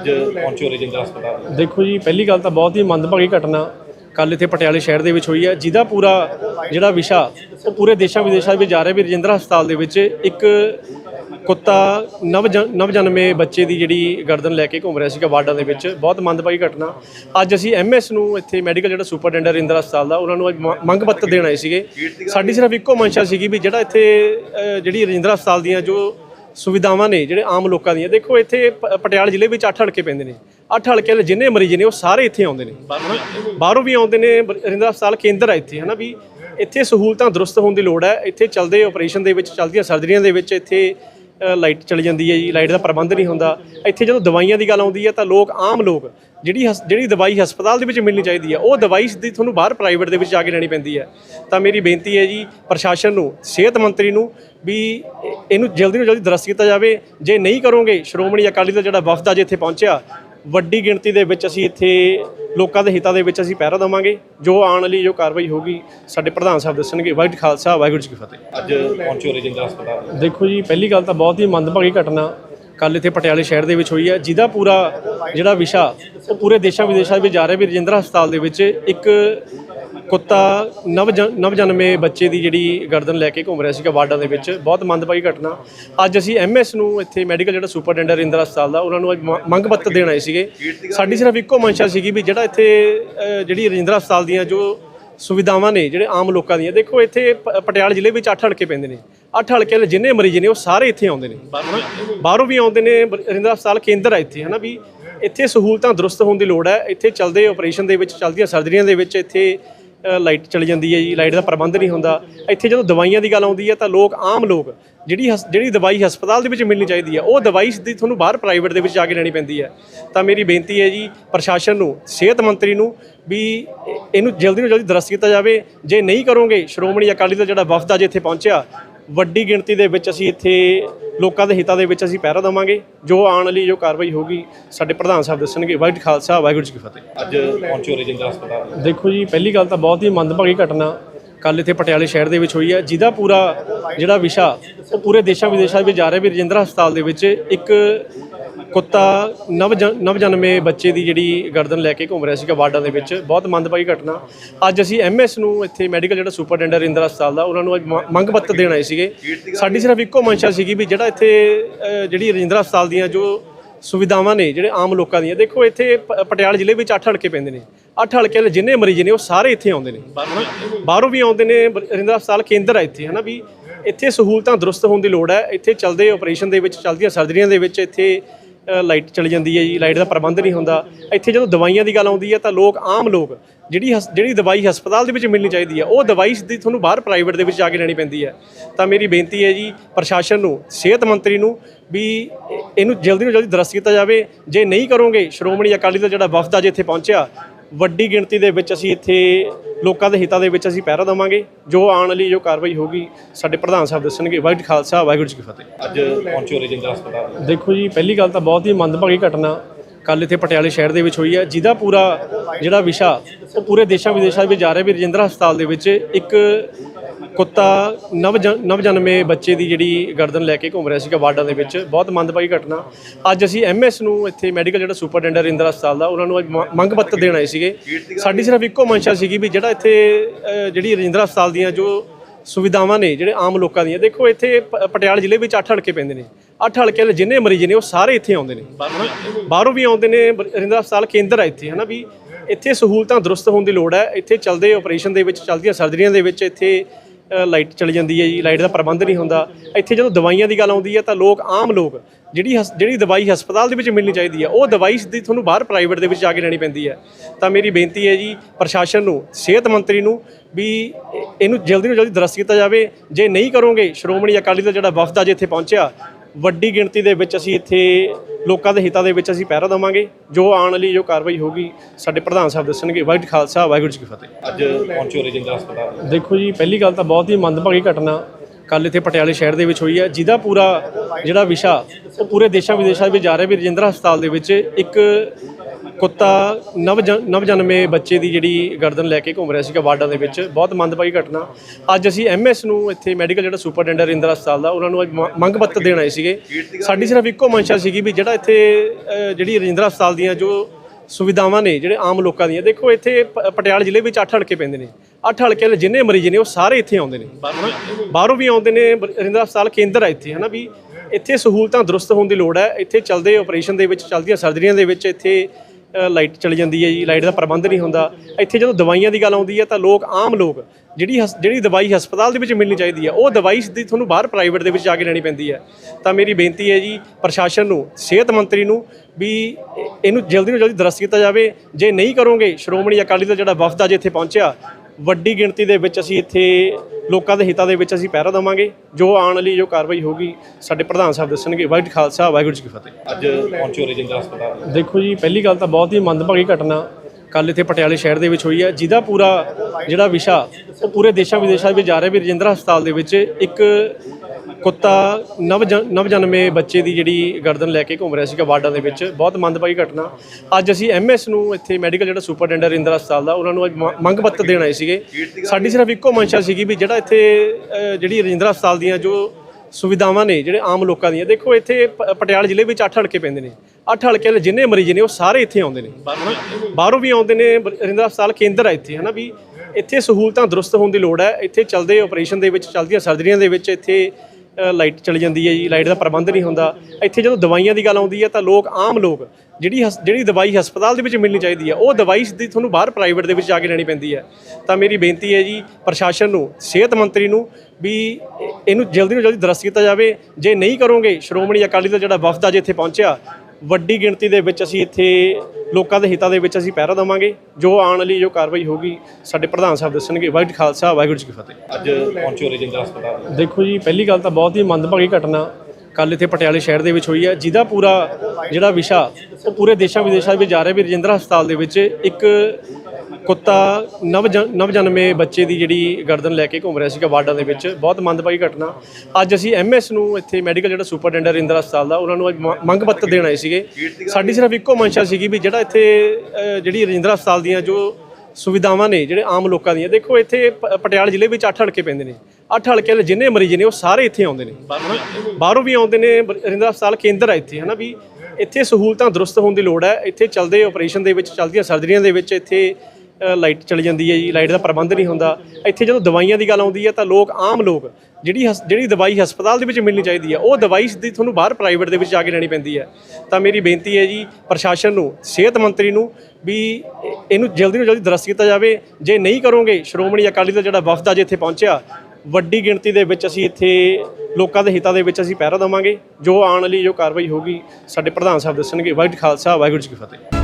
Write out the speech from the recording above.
ਅੱਜ ਪਹੁੰਚੋ ਰਜਿੰਦਰ ਹਸਪਤਾਲ। ਦੇਖੋ ਜੀ, ਪਹਿਲੀ ਗੱਲ ਤਾਂ ਬਹੁਤ ਹੀ ਮੰਦਭਾਗੀ ਘਟਨਾ ਕੱਲ ਇੱਥੇ ਪਟਿਆਲੇ ਸ਼ਹਿਰ ਦੇ ਵਿੱਚ ਹੋਈ ਹੈ, ਜਿਹਦਾ ਪੂਰਾ ਜਿਹੜਾ ਵਿਸ਼ਾ, ਉਹ ਪੂਰੇ ਦੇਸ਼ਾਂ ਵਿਦੇਸ਼ਾਂ ਵਿੱਚ ਜਾ ਰਿਹਾ ਵੀ ਰਜਿੰਦਰ ਹਸਪਤਾਲ ਦੇ ਵਿੱਚ ਇੱਕ ਕੁੱਤਾ ਨਵ ਨਵ ਜਨਮੇ ਬੱਚੇ ਦੀ ਜਿਹੜੀ ਗਰਦਨ ਲੈ ਕੇ ਘੁੰਮ ਰਿਹਾ ਸੀਗਾ ਵਾਰਡਾਂ ਦੇ ਵਿੱਚ। ਬਹੁਤ ਮੰਦਭਾਗੀ ਘਟਨਾ। ਅੱਜ ਅਸੀਂ ਐਮਐਸ ਨੂੰ ਇੱਥੇ ਮੈਡੀਕਲ ਜਿਹੜਾ ਸੁਪਰਡੈਂਟ ਰਜਿੰਦਰ ਹਸਪਤਾਲ ਦਾ, ਉਹਨਾਂ ਨੂੰ ਅੱਜ ਮ- ਮੰਗ ਪੱਤਰ ਦੇਣ ਆਏ ਸੀਗੇ। ਸਾਡੀ ਸਿਰਫ ਇੱਕੋ ਮੰਸ਼ਾ ਸੀਗੀ ਵੀ ਜਿਹੜਾ ਇੱਥੇ ਜਿਹੜੀ ਰਜਿੰਦਰ ਹਸਪਤਾਲ ਦੀਆਂ ਜੋ ਸੁਵਿਧਾਵਾਂ ਨੇ ਜਿਹੜੇ ਆਮ ਲੋਕਾਂ ਦੀਆਂ। ਦੇਖੋ ਇੱਥੇ ਪ- ਪਟਿਆਲਾ ਜ਼ਿਲ੍ਹੇ ਵਿੱਚ 8 ਹਲਕੇ ਪੈਂਦੇ ਨੇ। 8 ਹਲਕੇ ਦੇ ਜਿੰਨੇ ਮਰੀਜ਼ ਨੇ ਉਹ ਸਾਰੇ ਇੱਥੇ ਆਉਂਦੇ ਨੇ। ਬਾਹਰੋਂ ਵੀ ਆਉਂਦੇ ਨੇ। ਬ- ਰਿੰਦਰ ਹਸਪਤਾਲ ਕੇਂਦਰ ਹੈ ਇੱਥੇ ਹਨਾ ਵੀ ਇੱਥੇ ਸਹੂਲਤਾਂ ਦਰੁਸਤ ਹੋਣ ਦੀ ਲੋੜ ਹੈ। ਇੱਥੇ ਚੱਲਦੇ ਆਪਰੇਸ਼ਨ ਦੇ ਵਿੱਚ ਚੱਲਦੀਆਂ ਸਰਜਰੀਆਂ ਦੇ ਵਿੱਚ ਇੱਥੇ ਲਾਈਟ ਚਲੀ ਜਾਂਦੀ ਹੈ ਜੀ, ਲਾਈਟ ਦਾ ਪ੍ਰਬੰਧ ਨਹੀਂ ਹੁੰਦਾ। ਇੱਥੇ ਜਦੋਂ ਦਵਾਈਆਂ ਦੀ ਗੱਲ ਆਉਂਦੀ ਹੈ ਤਾਂ ਲੋਕ, ਆਮ ਲੋਕ, ਜਿਹੜੀ ਹਸ- ਜਿਹੜੀ ਦਵਾਈ ਹਸਪਤਾਲ ਦੇ ਵਿੱਚ ਮਿਲਣੀ ਚਾਹੀਦੀ ਹੈ, ਉਹ ਦਵਾਈ ਸਿੱਧੀ ਤੁਹਾਨੂੰ ਬਾਹਰ ਪ੍ਰਾਈਵੇਟ ਦੇ ਵਿੱਚ ਜਾ ਕੇ ਲੈਣੀ ਪੈਂਦੀ ਹੈ। ਤਾਂ ਮੇਰੀ ਬੇਨਤੀ ਹੈ ਜੀ, ਪ੍ਰਸ਼ਾਸਨ ਨੂੰ, ਸਿਹਤ ਮੰਤਰੀ ਨੂੰ ਵੀ ਇਹਨੂੰ ਜਲਦੀ ਤੋਂ ਜਲਦੀ ਦਰਸ ਕੀਤਾ ਜਾਵੇ। ਜੇ ਨਹੀਂ ਕਰੋਗੇ, ਸ਼੍ਰੋਮਣੀ ਅਕਾਲੀ ਦਲ ਜਿਹੜਾ ਵਫਦ ਅੱਜ ਇੱਥੇ ਪਹੁੰਚਿਆ, ਵੱਡੀ ਗਿਣਤੀ ਦੇ ਵਿੱਚ ਅਸੀਂ ਇੱਥੇ ਲੋਕਾਂ ਦੇ ਹਿੱਤਾਂ ਦੇ ਵਿੱਚ ਅਸੀਂ ਪਹਿਰਾ ਦੇਵਾਂਗੇ। ਜੋ ਆਉਣ ਵਾਲੀ ਜੋ ਕਾਰਵਾਈ ਹੋਗੀ ਸਾਡੇ ਪ੍ਰਧਾਨ ਸਾਹਿਬ ਦੱਸਣਗੇ। ਵਾਹਿਗੁਰੂ ਖਾਲਸਾ ਵਾਹਿਗੁਰੂ ਜੀ ਕੀ ਫਤਿਹ। ਅੱਜ ਪਹੁੰਚੋ ਰਜਿੰਦਰ ਹਸਪਤਾਲ ਦੇਖੋ ਜੀ ਪਹਿਲੀ ਗੱਲ ਤਾਂ ਬਹੁਤ ਹੀ ਮੰਦਭਾਗੀ ਘਟਨਾ ਕੱਲ ਇੱਥੇ ਪਟਿਆਲੇ ਸ਼ਹਿਰ ਦੇ ਵਿੱਚ ਹੋਈ ਹੈ ਜਿਹਦਾ ਪੂਰਾ ਜਿਹੜਾ ਵਿਸ਼ਾ ਉਹ ਪੂਰੇ ਦੇਸ਼ਾਂ ਵਿਦੇਸ਼ਾਂ ਵਿੱਚ ਜਾ ਰਿਹਾ ਵੀ ਰਜਿੰਦਰ ਹਸਪਤਾਲ ਦੇ ਵਿੱਚ ਇੱਕ ਕੁੱਤਾ ਨਵ ਨਵ ਜਨਮੇ ਬੱਚੇ ਦੀ ਜਿਹੜੀ ਗਰਦਨ ਲੈ ਕੇ ਘੁੰਮ ਰਿਹਾ ਸੀਗਾ ਵਾਰਡਾਂ ਦੇ ਵਿੱਚ, ਬਹੁਤ ਮੰਦਭਾਗੀ ਘਟਨਾ। ਅੱਜ ਅਸੀਂ ਐਮਐਸ ਨੂੰ ਇੱਥੇ ਮੈਡੀਕਲ ਜਿਹੜਾ ਸੁਪਰਡੈਂਟ ਰਜਿੰਦਰ ਹਸਪਤਾਲ ਦਾ, ਉਹਨਾਂ ਨੂੰ ਅੱਜ ਮ- ਮੰਗ ਪੱਤਰ ਦੇਣ ਆਏ ਸੀਗੇ। ਸਾਡੀ ਸਿਰਫ ਇੱਕੋ ਮੰਸ਼ਾ ਸੀਗੀ ਵੀ ਜਿਹੜਾ ਇੱਥੇ ਜਿਹੜੀ ਰਜਿੰਦਰ ਹਸਪਤਾਲ ਦੀਆਂ ਜੋ ਸੁਵਿਧਾਵਾਂ ਨੇ, ਜਿਹੜੇ ਆਮ ਲੋਕਾਂ ਦੀਆਂ, ਦੇਖੋ ਇੱਥੇ ਪ- ਪਟਿਆਲਾ ਜ਼ਿਲ੍ਹੇ ਵਿੱਚ 8 ਹਲਕੇ ਪੈਂਦੇ ਨੇ। 8 ਹਲਕੇ ਦੇ ਜਿੰਨੇ ਮਰੀਜ਼ ਨੇ, ਉਹ ਸਾਰੇ ਇੱਥੇ ਆਉਂਦੇ ਨੇ। ਬਾਹਰੋਂ ਵੀ ਆਉਂਦੇ ਨੇ, ਬ- ਹਸਪਤਾਲ ਕੇਂਦਰ ਹੈ ਇੱਥੇ, ਹਨਾ ਵੀ ਇੱਥੇ ਸਹੂਲਤਾਂ ਦਰੁਸਤ ਹੋਣ ਦੀ ਲੋੜ ਹੈ। ਇੱਥੇ ਚੱਲਦੇ ਆਪਰੇਸ਼ਨ ਦੇ ਵਿੱਚ, ਚੱਲਦੀਆਂ ਸਰਜਰੀਆਂ ਦੇ ਵਿੱਚ, ਇੱਥੇ ਲਾਈਟ ਚਲੀ ਜਾਂਦੀ ਹੈ ਜੀ, ਲਾਈਟ ਦਾ ਪ੍ਰਬੰਧ ਨਹੀਂ ਹੁੰਦਾ। ਇੱਥੇ ਜਦੋਂ ਦਵਾਈਆਂ ਦੀ ਗੱਲ ਆਉਂਦੀ ਹੈ ਤਾਂ ਲੋਕ, ਆਮ ਲੋਕ, ਜਿਹੜੀ ਹਸ- ਜਿਹੜੀ ਦਵਾਈ ਹਸਪਤਾਲ ਦੇ ਵਿੱਚ ਮਿਲਣੀ ਚਾਹੀਦੀ ਹੈ, ਉਹ ਦਵਾਈ ਦੀ ਤੁਹਾਨੂੰ ਬਾਹਰ ਪ੍ਰਾਈਵੇਟ ਦੇ ਵਿੱਚ ਜਾ ਕੇ ਲੈਣੀ ਪੈਂਦੀ ਹੈ। ਤਾਂ ਮੇਰੀ ਬੇਨਤੀ ਹੈ ਜੀ, ਪ੍ਰਸ਼ਾਸਨ ਨੂੰ, ਸਿਹਤ ਮੰਤਰੀ ਨੂੰ ਵੀ ਇਹਨੂੰ ਜਲਦੀ ਤੋਂ ਜਲਦੀ ਦਰਸਤ ਕੀਤਾ ਜਾਵੇ। ਜੇ ਨਹੀਂ ਕਰੋਗੇ, ਸ਼੍ਰੋਮਣੀ ਅਕਾਲੀ ਦਲ ਜਿਹੜਾ ਵਫਦ ਅੱਜ ਇੱਥੇ ਪਹੁੰਚਿਆ ਵੱਡੀ ਗਿਣਤੀ ਦੇ ਵਿੱਚ ਅਸੀਂ ਇੱਥੇ ਲੋਕਾਂ ਦੇ ਹਿੱਤਾਂ ਦੇ ਵਿੱਚ ਅਸੀਂ ਪਹਿਰਾ ਦੇਵਾਂਗੇ ਜੋ ਆਉਣ ਵਾਲੀ ਜੋ ਕਾਰਵਾਈ ਹੋਗੀ ਸਾਡੇ ਪ੍ਰਧਾਨ ਸਾਹਿਬ ਦੱਸਣਗੇ। ਵਾਹਿਗੁਰੂ ਖਾਲਸਾ ਵਾਹਿਗੁਰੂ ਜੀ ਕੀ ਫਤਿਹ। ਅੱਜ ਪਹੁੰਚੋ ਰਜਿੰਦਰ ਹਸਪਤਾਲ। ਦੇਖੋ ਜੀ ਪਹਿਲੀ ਗੱਲ ਤਾਂ ਬਹੁਤ ਹੀ ਮੰਦਭਾਗੀ ਘਟਨਾ ਕੱਲ ਇੱਥੇ ਪਟਿਆਲੇ ਸ਼ਹਿਰ ਦੇ ਵਿੱਚ ਹੋਈ ਹੈ ਜਿਹਦਾ ਪੂਰਾ ਜਿਹੜਾ ਵਿਸ਼ਾ ਉਹ ਪੂਰੇ ਦੇਸ਼ਾਂ ਵਿਦੇਸ਼ਾਂ ਵਿੱਚ ਜਾ ਰਿਹਾ ਵੀ ਰਜਿੰਦਰ ਹਸਪਤਾਲ ਦੇ ਵਿੱਚ ਇੱਕ ਕੁੱਤਾ ਨਵ ਨਵ ਜਨਮੇ ਬੱਚੇ ਦੀ ਜਿਹੜੀ ਗਰਦਨ ਲੈ ਕੇ ਘੁੰਮ ਰਿਹਾ ਸੀਗਾ ਵਾਰਡਾਂ ਦੇ ਵਿੱਚ, ਬਹੁਤ ਮੰਦਭਾਗੀ ਘਟਨਾ। ਅੱਜ ਅਸੀਂ ਐਮਐਸ ਨੂੰ ਇੱਥੇ ਮੈਡੀਕਲ ਜਿਹੜਾ ਸੁਪਰਡੈਂਟ ਰਜਿੰਦਰ ਹਸਪਤਾਲ ਦਾ, ਉਹਨਾਂ ਨੂੰ ਅੱਜ ਮ- ਮੰਗ ਪੱਤਰ ਦੇਣ ਆਏ ਸੀਗੇ। ਸਾਡੀ ਸਿਰਫ ਇੱਕੋ ਮੰਸ਼ਾ ਸੀਗੀ ਵੀ ਜਿਹੜਾ ਇੱਥੇ ਜਿਹੜੀ ਰਜਿੰਦਰ ਹਸਪਤਾਲ ਦੀਆਂ ਜੋ ਸੁਵਿਧਾਵਾਂ ਨੇ, ਜਿਹੜੇ ਆਮ ਲੋਕਾਂ ਦੀਆਂ, ਦੇਖੋ ਇੱਥੇ ਪ- ਪਟਿਆਲਾ ਜ਼ਿਲ੍ਹੇ ਵਿੱਚ 8 ਹਲਕੇ ਪੈਂਦੇ ਨੇ। 8 ਹਲਕੇ ਦੇ ਜਿੰਨੇ ਮਰੀਜ਼ ਨੇ, ਉਹ ਸਾਰੇ ਇੱਥੇ ਆਉਂਦੇ ਨੇ। ਬਾਹਰੋਂ ਵੀ ਆਉਂਦੇ ਨੇ, ਬ- ਰਿੰਦਰ ਹਸਪਤਾਲ ਕੇਂਦਰ ਹੈ ਇੱਥੇ, ਹਨਾ ਵੀ ਇੱਥੇ ਸਹੂਲਤਾਂ ਦਰੁਸਤ ਹੋਣ ਦੀ ਲੋੜ ਹੈ। ਇੱਥੇ ਚੱਲਦੇ ਆਪਰੇਸ਼ਨ ਦੇ ਵਿੱਚ, ਚੱਲਦੀਆਂ ਸਰਜਰੀਆਂ ਦੇ ਵਿੱਚ ਇੱਥੇ ਲਾਈਟ ਚਲੀ ਜਾਂਦੀ ਹੈ ਜੀ, ਲਾਈਟ ਦਾ ਪ੍ਰਬੰਧ ਨਹੀਂ ਹੁੰਦਾ। ਇੱਥੇ ਜਦੋਂ ਦਵਾਈਆਂ ਦੀ ਗੱਲ ਆਉਂਦੀ ਹੈ ਤਾਂ ਲੋਕ, ਆਮ ਲੋਕ, ਜਿਹੜੀ ਹਸ- ਜਿਹੜੀ ਦਵਾਈ ਹਸਪਤਾਲ ਦੇ ਵਿੱਚ ਮਿਲਣੀ ਚਾਹੀਦੀ ਹੈ, ਉਹ ਦਵਾਈ ਸਿੱਧੀ ਤੁਹਾਨੂੰ ਬਾਹਰ ਪ੍ਰਾਈਵੇਟ ਦੇ ਵਿੱਚ ਜਾ ਕੇ ਲੈਣੀ ਪੈਂਦੀ ਹੈ। ਤਾਂ ਮੇਰੀ ਬੇਨਤੀ ਹੈ ਜੀ, ਪ੍ਰਸ਼ਾਸਨ ਨੂੰ, ਸਿਹਤ ਮੰਤਰੀ ਨੂੰ ਵੀ ਇਹਨੂੰ ਜਲਦੀ ਤੋਂ ਜਲਦੀ ਦਰਸਤ ਕੀਤਾ ਜਾਵੇ। ਜੇ ਨਹੀਂ ਕਰੋਗੇ, ਸ਼੍ਰੋਮਣੀ ਅਕਾਲੀ ਦਲ ਜਿਹੜਾ ਵਫਦ ਅੱਜ ਇੱਥੇ ਪਹੁੰਚਿਆ ਵੱਡੀ ਗਿਣਤੀ ਦੇ ਵਿੱਚ ਅਸੀਂ ਇੱਥੇ ਲੋਕਾਂ ਦੇ ਹਿੱਤਾਂ ਦੇ ਵਿੱਚ ਅਸੀਂ ਪਹਿਰਾ ਦੇਵਾਂਗੇ। ਜੋ ਆਉਣ ਵਾਲੀ ਜੋ ਕਾਰਵਾਈ ਹੋਗੀ ਸਾਡੇ ਪ੍ਰਧਾਨ ਸਾਹਿਬ ਦੱਸਣਗੇ। ਵਾਹਿਗੁਰੂ ਖਾਲਸਾ ਵਾਹਿਗੁਰੂ ਜੀ ਕੀ ਫਤਿਹ। ਅੱਜ ਪਹੁੰਚੋ ਰਜਿੰਦਰ ਹਸਪਤਾਲ। ਦੇਖੋ ਜੀ ਪਹਿਲੀ ਗੱਲ ਤਾਂ ਬਹੁਤ ਹੀ ਮੰਦਭਾਗੀ ਘਟਨਾ ਕੱਲ ਇੱਥੇ ਪਟਿਆਲੇ ਸ਼ਹਿਰ ਦੇ ਵਿੱਚ ਹੋਈ ਹੈ ਜਿਹਦਾ ਪੂਰਾ ਜਿਹੜਾ ਵਿਸ਼ਾ ਉਹ ਪੂਰੇ ਦੇਸ਼ਾਂ ਵਿਦੇਸ਼ਾਂ ਵਿੱਚ ਜਾ ਰਿਹਾ ਵੀ ਰਜਿੰਦਰ ਹਸਪਤਾਲ ਦੇ ਵਿੱਚ ਇੱਕ ਕੁੱਤਾ ਨਵ ਨਵਜਨਮੇ ਬੱਚੇ ਦੀ ਜਿਹੜੀ ਗਰਦਨ ਲੈ ਕੇ ਘੁੰਮ ਰਿਹਾ ਸੀਗਾ ਵਾਰਡਾਂ ਦੇ ਵਿੱਚ, ਬਹੁਤ ਮੰਦਭਾਗੀ ਘਟਨਾ। ਅੱਜ ਅਸੀਂ ਐਮਐਸ ਨੂੰ ਇੱਥੇ ਮੈਡੀਕਲ ਜਿਹੜਾ ਸੁਪਰਡੈਂਟ ਰਜਿੰਦਰ ਹਸਪਤਾਲ ਦਾ, ਉਹਨਾਂ ਨੂੰ ਅੱਜ ਮੰਗ ਪੱਤਰ ਦੇਣ ਆਏ ਸੀਗੇ। ਸਾਡੀ ਸਿਰਫ ਇੱਕੋ ਮੰਸ਼ਾ ਸੀਗੀ ਵੀ ਜਿਹੜਾ ਇੱਥੇ ਜਿਹੜੀ ਰਜਿੰਦਰ ਹਸਪਤਾਲ ਦੀਆਂ ਜੋ ਸੁਵਿਧਾਵਾਂ ਨੇ, ਜਿਹੜੇ ਆਮ ਲੋਕਾਂ ਦੀਆਂ, ਦੇਖੋ ਇੱਥੇ ਪ- ਪਟਿਆਲਾ ਜ਼ਿਲ੍ਹੇ ਵਿੱਚ 8 ਹਲਕੇ ਪੈਂਦੇ ਨੇ। 8 ਹਲਕੇ ਦੇ ਜਿੰਨੇ ਮਰੀਜ਼ ਨੇ, ਉਹ ਸਾਰੇ ਇੱਥੇ ਆਉਂਦੇ ਨੇ। ਬਾਹਰੋਂ ਵੀ ਆਉਂਦੇ ਨੇ, ਬ- ਰਿੰਦਰ ਹਸਪਤਾਲ ਕੇਂਦਰ ਹੈ ਇੱਥੇ, ਹਨਾ ਵੀ ਇੱਥੇ ਸਹੂਲਤਾਂ ਦਰੁਸਤ ਹੋਣ ਦੀ ਲੋੜ ਹੈ। ਇੱਥੇ ਚੱਲਦੇ ਆਪਰੇਸ਼ਨ ਦੇ ਵਿੱਚ, ਚੱਲਦੀਆਂ ਸਰਜਰੀਆਂ ਦੇ ਵਿੱਚ ਇੱਥੇ ਲਾਈਟ ਚਲੀ ਜਾਂਦੀ ਹੈ ਜੀ, ਲਾਈਟ ਦਾ ਪ੍ਰਬੰਧ ਨਹੀਂ ਹੁੰਦਾ। ਇੱਥੇ ਜਦੋਂ ਦਵਾਈਆਂ ਦੀ ਗੱਲ ਆਉਂਦੀ ਹੈ ਤਾਂ ਲੋਕ, ਆਮ ਲੋਕ, ਜਿਹੜੀ ਹਸ- ਜਿਹੜੀ ਦਵਾਈ ਹਸਪਤਾਲ ਦੇ ਵਿੱਚ ਮਿਲਣੀ ਚਾਹੀਦੀ ਹੈ, ਉਹ ਦਵਾਈ ਸਿੱਧੀ ਤੁਹਾਨੂੰ ਬਾਹਰ ਪ੍ਰਾਈਵੇਟ ਦੇ ਵਿੱਚ ਜਾ ਕੇ ਲੈਣੀ ਪੈਂਦੀ ਹੈ। ਤਾਂ ਮੇਰੀ ਬੇਨਤੀ ਹੈ ਜੀ, ਪ੍ਰਸ਼ਾਸਨ ਨੂੰ, ਸਿਹਤ ਮੰਤਰੀ ਨੂੰ ਵੀ ਇਹਨੂੰ ਜਲਦੀ ਤੋਂ ਜਲਦੀ ਦਰਸ ਕੀਤਾ ਜਾਵੇ। ਜੇ ਨਹੀਂ ਕਰੋਗੇ, ਸ਼੍ਰੋਮਣੀ ਅਕਾਲੀ ਦਲ ਜਿਹੜਾ ਵਫਦ ਅੱਜ ਇੱਥੇ ਪਹੁੰਚਿਆ ਵੱਡੀ ਗਿਣਤੀ ਦੇ ਵਿੱਚ ਅਸੀਂ ਇੱਥੇ ਲੋਕਾਂ ਦੇ ਹਿੱਤਾਂ ਦੇ ਵਿੱਚ ਅਸੀਂ ਪਹਿਰਾ ਦੇਵਾਂਗੇ। ਜੋ ਆਉਣ ਵਾਲੀ ਜੋ ਕਾਰਵਾਈ ਹੋਗੀ ਸਾਡੇ ਪ੍ਰਧਾਨ ਸਾਹਿਬ ਦੱਸਣਗੇ। ਵਾਹਿਗੁਰੂ ਖਾਲਸਾ ਵਾਹਿਗੁਰੂ ਜੀ ਕੀ ਫਤਿਹ। ਅੱਜ ਪਹੁੰਚੋ ਰਜਿੰਦਰ ਹਸਪਤਾਲ। ਦੇਖੋ ਜੀ ਪਹਿਲੀ ਗੱਲ ਤਾਂ ਬਹੁਤ ਹੀ ਮੰਦਭਾਗੀ ਘਟਨਾ ਕੱਲ ਇੱਥੇ ਪਟਿਆਲੇ ਸ਼ਹਿਰ ਦੇ ਵਿੱਚ ਹੋਈ ਹੈ ਜਿਹਦਾ ਪੂਰਾ ਜਿਹੜਾ ਵਿਸ਼ਾ ਉਹ ਪੂਰੇ ਦੇਸ਼ਾਂ ਵਿਦੇਸ਼ਾਂ ਵਿੱਚ ਜਾ ਰਿਹਾ ਵੀ ਰਜਿੰਦਰ ਹਸਪਤਾਲ ਦੇ ਵਿੱਚ ਇੱਕ ਕੁੱਤਾ ਨਵ ਨਵ ਜਨਮੇ ਬੱਚੇ ਦੀ ਜਿਹੜੀ ਗਰਦਨ ਲੈ ਕੇ ਘੁੰਮ ਰਿਹਾ ਸੀਗਾ ਵਾਰਡਾਂ ਦੇ ਵਿੱਚ, ਬਹੁਤ ਮੰਦਭਾਗੀ ਘਟਨਾ। ਅੱਜ ਅਸੀਂ ਐਮਐਸ ਨੂੰ ਇੱਥੇ ਮੈਡੀਕਲ ਜਿਹੜਾ ਸੁਪਰਡੈਂਟਰ ਇੰਦਰ ਹਸਪਤਾਲ ਦਾ, ਉਹਨਾਂ ਨੂੰ ਅੱਜ ਮੰਗ ਪੱਤਰ ਦੇਣ ਆਏ ਸੀਗੇ। ਸਾਡੀ ਸਿਰਫ ਇੱਕੋ ਮੰਸ਼ਾ ਸੀਗੀ ਵੀ ਜਿਹੜਾ ਇੱਥੇ ਜਿਹੜੀ ਰਜਿੰਦਰਾ ਹਸਪਤਾਲ ਦੀਆਂ ਜੋ ਸੁਵਿਧਾਵਾਂ ਨੇ, ਜਿਹੜੇ ਆਮ ਲੋਕਾਂ ਦੀਆਂ, ਦੇਖੋ ਇੱਥੇ ਪ- ਪਟਿਆਲਾ ਜ਼ਿਲ੍ਹੇ ਵਿੱਚ 8 ਹਲਕੇ ਪੈਂਦੇ ਨੇ। 8 ਹਲਕੇ ਦੇ ਜਿੰਨੇ ਮਰੀਜ਼ ਨੇ, ਉਹ ਸਾਰੇ ਇੱਥੇ ਆਉਂਦੇ ਨੇ। ਹਨਾ ਬਾਹਰੋਂ ਵੀ ਆਉਂਦੇ ਨੇ, ਬ- ਰਜਿੰਦਰਾ ਹਸਪਤਾਲ ਕੇਂਦਰ ਹੈ ਇੱਥੇ, ਹਨਾ ਵੀ ਇੱਥੇ ਸਹੂਲਤਾਂ ਦਰੁਸਤ ਹੋਣ ਦੀ ਲੋੜ ਹੈ। ਇੱਥੇ ਚੱਲਦੇ ਆਪਰੇਸ਼ਨ ਦੇ ਵਿੱਚ, ਚੱਲਦੀਆਂ ਸਰਜਰੀਆਂ ਦੇ ਵਿੱਚ, ਇੱਥੇ ਲਾਈਟ ਚਲੀ ਜਾਂਦੀ ਹੈ ਜੀ, ਲਾਈਟ ਦਾ ਪ੍ਰਬੰਧ ਨਹੀਂ ਹੁੰਦਾ। ਇੱਥੇ ਜਦੋਂ ਦਵਾਈਆਂ ਦੀ ਗੱਲ ਆਉਂਦੀ ਹੈ ਤਾਂ ਲੋਕ, ਆਮ ਲੋਕ, ਜਿਹੜੀ ਹਸ- ਜਿਹੜੀ ਦਵਾਈ ਹਸਪਤਾਲ ਦੇ ਵਿੱਚ ਮਿਲਣੀ ਚਾਹੀਦੀ ਹੈ, ਉਹ ਦਵਾਈ ਸਿੱਧੀ ਤੁਹਾਨੂੰ ਬਾਹਰ ਪ੍ਰਾਈਵੇਟ ਦੇ ਵਿੱਚ ਜਾ ਕੇ ਲੈਣੀ ਪੈਂਦੀ ਹੈ। ਤਾਂ ਮੇਰੀ ਬੇਨਤੀ ਹੈ ਜੀ, ਪ੍ਰਸ਼ਾਸਨ ਨੂੰ, ਸਿਹਤ ਮੰਤਰੀ ਨੂੰ ਵੀ ਇਹਨੂੰ ਜਲਦੀ ਤੋਂ ਜਲਦੀ ਦਰਸਤ ਕੀਤਾ ਜਾਵੇ। ਜੇ ਨਹੀਂ ਕਰੋਗੇ, ਸ਼੍ਰੋਮਣੀ ਅਕਾਲੀ ਦਲ ਜਿਹੜਾ ਵਫਦ ਅੱਜ ਇੱਥੇ ਪਹੁੰਚਿਆ ਵੱਡੀ ਗਿਣਤੀ ਦੇ ਵਿੱਚ ਅਸੀਂ ਇੱਥੇ ਲੋਕਾਂ ਦੇ ਹਿੱਤਾਂ ਦੇ ਵਿੱਚ ਅਸੀਂ ਪਹਿਰਾ ਦੇਵਾਂਗੇ ਜੋ ਆਉਣ ਵਾਲੀ ਜੋ ਕਾਰਵਾਈ ਹੋਗੀ ਸਾਡੇ ਪ੍ਰਧਾਨ ਸਾਹਿਬ ਦੱਸਣਗੇ। ਵਾਹਿਗੁਰੂ ਖਾਲਸਾ ਵਾਹਿਗੁਰੂ ਜੀ ਕੀ ਫਤਿਹ। ਅੱਜ ਪਹੁੰਚੋ ਰਜਿੰਦਰਾ ਹਸਪਤਾਲ। ਦੇਖੋ ਜੀ ਪਹਿਲੀ ਗੱਲ ਤਾਂ ਬਹੁਤ ਹੀ ਮੰਦਭਾਗੀ ਘਟਨਾ ਕੱਲ ਇੱਥੇ ਪਟਿਆਲੇ ਸ਼ਹਿਰ ਦੇ ਵਿੱਚ ਹੋਈ ਹੈ ਜਿਹਦਾ ਪੂਰਾ ਜਿਹੜਾ ਵਿਸ਼ਾ ਉਹ ਪੂਰੇ ਦੇਸ਼ਾਂ ਵਿਦੇਸ਼ਾਂ ਵਿੱਚ ਜਾ ਰਿਹਾ ਵੀ ਰਜਿੰਦਰਾ ਹਸਪਤਾਲ ਦੇ ਵਿੱਚ ਇੱਕ ਕੁੱਤਾ ਨਵ ਨਵ ਜਨਮੇ ਬੱਚੇ ਦੀ ਜਿਹੜੀ ਗਰਦਨ ਲੈ ਕੇ ਘੁੰਮ ਰਿਹਾ ਸੀਗਾ ਵਾਰਡਾਂ ਦੇ ਵਿੱਚ, ਬਹੁਤ ਮੰਦਭਾਗੀ ਘਟਨਾ। ਅੱਜ ਅਸੀਂ ਐਮਐਸ ਨੂੰ ਇੱਥੇ ਮੈਡੀਕਲ ਜਿਹੜਾ ਸੁਪਰਡੈਂਟਰ ਇੰਦਰ ਹਸਪਤਾਲ ਦਾ, ਉਹਨਾਂ ਨੂੰ ਅੱਜ ਮ- ਮੰਗ ਪੱਤਰ ਦੇਣ ਆਏ ਸੀਗੇ। ਸਾਡੀ ਸਿਰਫ ਇੱਕੋ ਮੰਸ਼ਾ ਸੀਗੀ ਵੀ ਜਿਹੜਾ ਇੱਥੇ ਜਿਹੜੀ ਰਜਿੰਦਰਾ ਹਸਪਤਾਲ ਦੀਆਂ ਜੋ ਸੁਵਿਧਾਵਾਂ ਨੇ, ਜਿਹੜੇ ਆਮ ਲੋਕਾਂ ਦੀਆਂ, ਦੇਖੋ ਇੱਥੇ ਪ- ਪਟਿਆਲਾ ਜ਼ਿਲ੍ਹੇ ਵਿੱਚ 8 ਹਲਕੇ ਪੈਂਦੇ ਨੇ। 8 ਹਲਕਿਆਂ ਦੇ ਜਿੰਨੇ ਮਰੀਜ਼ ਨੇ, ਉਹ ਸਾਰੇ ਇੱਥੇ ਆਉਂਦੇ ਨੇ। ਬਾਹਰੋਂ ਵੀ ਆਉਂਦੇ ਨੇ, ਬ- ਰਜਿੰਦਰਾ ਹਸਪਤਾਲ ਕੇਂਦਰ ਹੈ ਇੱਥੇ, ਹਨਾ ਵੀ ਇੱਥੇ ਸਹੂਲਤਾਂ ਦਰੁਸਤ ਹੋਣ ਦੀ ਲੋੜ ਹੈ। ਇੱਥੇ ਚੱਲਦੇ ਆਪਰੇਸ਼ਨ ਦੇ ਵਿੱਚ, ਚੱਲਦੀਆਂ ਸਰਜਰੀਆਂ ਦੇ ਵਿੱਚ, ਇੱਥੇ ਲਾਈਟ ਚਲੀ ਜਾਂਦੀ ਹੈ ਜੀ, ਲਾਈਟ ਦਾ ਪ੍ਰਬੰਧ ਨਹੀਂ ਹੁੰਦਾ। ਇੱਥੇ ਜਦੋਂ ਦਵਾਈਆਂ ਦੀ ਗੱਲ ਆਉਂਦੀ ਹੈ ਤਾਂ ਲੋਕ, ਆਮ ਲੋਕ, ਜਿਹੜੀ ਹਸ- ਜਿਹੜੀ ਦਵਾਈ ਹਸਪਤਾਲ ਦੇ ਵਿੱਚ ਮਿਲਣੀ ਚਾਹੀਦੀ ਹੈ, ਉਹ ਦਵਾਈ ਸਿੱਧੀ ਤੁਹਾਨੂੰ ਬਾਹਰ ਪ੍ਰਾਈਵੇਟ ਦੇ ਵਿੱਚ ਜਾ ਕੇ ਲੈਣੀ ਪੈਂਦੀ ਹੈ। ਤਾਂ ਮੇਰੀ ਬੇਨਤੀ ਹੈ ਜੀ, ਪ੍ਰਸ਼ਾਸਨ ਨੂੰ, ਸਿਹਤ ਮੰਤਰੀ ਨੂੰ ਵੀ ਇਹਨੂੰ ਜਲਦੀ ਤੋਂ ਜਲਦੀ ਦਰਸਤ ਕੀਤਾ ਜਾਵੇ। ਜੇ ਨਹੀਂ ਕਰੋਗੇ, ਸ਼੍ਰੋਮਣੀ ਅਕਾਲੀ ਦਲ ਜਿਹੜਾ ਵਫਦ ਅੱਜ ਇੱਥੇ ਪਹੁੰਚਿਆ, ਵੱਡੀ ਗਿਣਤੀ ਦੇ ਵਿੱਚ ਅਸੀਂ ਇੱਥੇ ਲੋਕਾਂ ਦੇ ਹਿੱਤਾਂ ਦੇ ਵਿੱਚ ਅਸੀਂ ਪਹਿਰਾ ਦੇਵਾਂਗੇ। ਜੋ ਆਉਣ ਵਾਲੀ ਜੋ ਕਾਰਵਾਈ ਹੋਗੀ ਸਾਡੇ ਪ੍ਰਧਾਨ ਸਾਹਿਬ ਦੱਸਣਗੇ। ਵਾਹਿਗੁਰੂ ਖਾਲਸਾ ਵਾਹਿਗੁਰੂ ਜੀ ਕੀ ਫਤਿਹ। ਅੱਜ ਪਹੁੰਚੋ ਰਜਿੰਦਰਾ ਹਸਪਤਾਲ ਦੇਖੋ ਜੀ ਪਹਿਲੀ ਗੱਲ ਤਾਂ ਬਹੁਤ ਹੀ ਮੰਦਭਾਗੀ ਘਟਨਾ ਕੱਲ ਇੱਥੇ ਪਟਿਆਲੇ ਸ਼ਹਿਰ ਦੇ ਵਿੱਚ ਹੋਈ ਹੈ ਜਿਹਦਾ ਪੂਰਾ ਜਿਹੜਾ ਵਿਸ਼ਾ ਉਹ ਪੂਰੇ ਦੇਸ਼ਾਂ ਵਿਦੇਸ਼ਾਂ ਵਿੱਚ ਜਾ ਰਿਹਾ ਵੀ ਰਜਿੰਦਰਾ ਹਸਪਤਾਲ ਦੇ ਵਿੱਚ ਇੱਕ ਕੁੱਤਾ ਨਵ ਨਵ ਜਨਮੇ ਬੱਚੇ ਦੀ ਜਿਹੜੀ ਗਰਦਨ ਲੈ ਕੇ ਘੁੰਮ ਰਿਹਾ ਸੀਗਾ ਵਾਰਡਾਂ ਦੇ ਵਿੱਚ, ਬਹੁਤ ਮੰਦਭਾਗੀ ਘਟਨਾ। ਅੱਜ ਅਸੀਂ ਐਮਐਸ ਨੂੰ ਇੱਥੇ ਮੈਡੀਕਲ ਜਿਹੜਾ ਸੁਪਰਡੈਂਟਰ ਇੰਦਰ ਹਸਪਤਾਲ ਦਾ, ਉਹਨਾਂ ਨੂੰ ਅੱਜ ਮ- ਮੰਗ ਪੱਤਰ ਦੇਣ ਆਏ ਸੀਗੇ। ਸਾਡੀ ਸਿਰਫ ਇੱਕੋ ਮੰਸ਼ਾ ਸੀਗੀ ਵੀ ਜਿਹੜਾ ਇੱਥੇ ਜਿਹੜੀ ਰਜਿੰਦਰਾ ਹਸਪਤਾਲ ਦੀਆਂ ਜੋ ਸੁਵਿਧਾਵਾਂ ਨੇ, ਜਿਹੜੇ ਆਮ ਲੋਕਾਂ ਦੀਆਂ, ਦੇਖੋ ਇੱਥੇ ਪ- ਪਟਿਆਲਾ ਜ਼ਿਲ੍ਹੇ ਵਿੱਚ 8 ਹਲਕੇ ਪੈਂਦੇ ਨੇ। 8 ਹਲਕਿਆਂ ਦੇ ਜਿੰਨੇ ਮਰੀਜ਼ ਨੇ, ਉਹ ਸਾਰੇ ਇੱਥੇ ਆਉਂਦੇ ਨੇ। ਬਾਹਰੋਂ ਵੀ ਆਉਂਦੇ ਨੇ, ਬ- ਰਜਿੰਦਰਾ ਹਸਪਤਾਲ ਕੇਂਦਰ ਹੈ ਇੱਥੇ, ਹਨਾ ਵੀ ਇੱਥੇ ਸਹੂਲਤਾਂ ਦਰੁਸਤ ਹੋਣ ਦੀ ਲੋੜ ਹੈ। ਇੱਥੇ ਚੱਲਦੇ ਆਪਰੇਸ਼ਨ ਦੇ ਵਿੱਚ, ਚੱਲਦੀਆਂ ਸਰਜਰੀਆਂ ਦੇ ਵਿੱਚ ਇੱਥੇ ਲਾਈਟ ਚਲੀ ਜਾਂਦੀ ਹੈ ਜੀ, ਲਾਈਟ ਦਾ ਪ੍ਰਬੰਧ ਨਹੀਂ ਹੁੰਦਾ। ਇੱਥੇ ਜਦੋਂ ਦਵਾਈਆਂ ਦੀ ਗੱਲ ਆਉਂਦੀ ਹੈ ਤਾਂ ਲੋਕ, ਆਮ ਲੋਕ, ਜਿਹੜੀ ਹਸ- ਜਿਹੜੀ ਦਵਾਈ ਹਸਪਤਾਲ ਦੇ ਵਿੱਚ ਮਿਲਣੀ ਚਾਹੀਦੀ ਹੈ, ਉਹ ਦਵਾਈ ਸਿੱਧੀ ਤੁਹਾਨੂੰ ਬਾਹਰ ਪ੍ਰਾਈਵੇਟ ਦੇ ਵਿੱਚ ਜਾ ਕੇ ਲੈਣੀ ਪੈਂਦੀ ਹੈ। ਤਾਂ ਮੇਰੀ ਬੇਨਤੀ ਹੈ ਜੀ, ਪ੍ਰਸ਼ਾਸਨ ਨੂੰ, ਸਿਹਤ ਮੰਤਰੀ ਨੂੰ ਵੀ ਇਹਨੂੰ ਜਲਦੀ ਤੋਂ ਜਲਦੀ ਦਰਸ ਕੀਤਾ ਜਾਵੇ। ਜੇ ਨਹੀਂ ਕਰੋਗੇ, ਸ਼੍ਰੋਮਣੀ ਅਕਾਲੀ ਦਲ ਜਿਹੜਾ ਵਫਦ ਅੱਜ ਇੱਥੇ ਪਹੁੰਚਿਆ, ਵੱਡੀ ਗਿਣਤੀ ਦੇ ਵਿੱਚ ਅਸੀਂ ਇੱਥੇ ਲੋਕਾਂ ਦੇ ਹਿੱਤਾਂ ਦੇ ਵਿੱਚ ਅਸੀਂ ਪਹਿਰਾ ਦੇਵਾਂਗੇ। ਜੋ ਆਉਣ ਵਾਲੀ ਜੋ ਕਾਰਵਾਈ ਹੋਗੀ ਸਾਡੇ ਪ੍ਰਧਾਨ ਸਾਹਿਬ ਦੱਸਣਗੇ। ਵਾਹਿਗੁਰੂ ਖਾਲਸਾ, ਵਾਹਿਗੁਰੂ ਜੀ ਕੀ ਫਤਿਹ।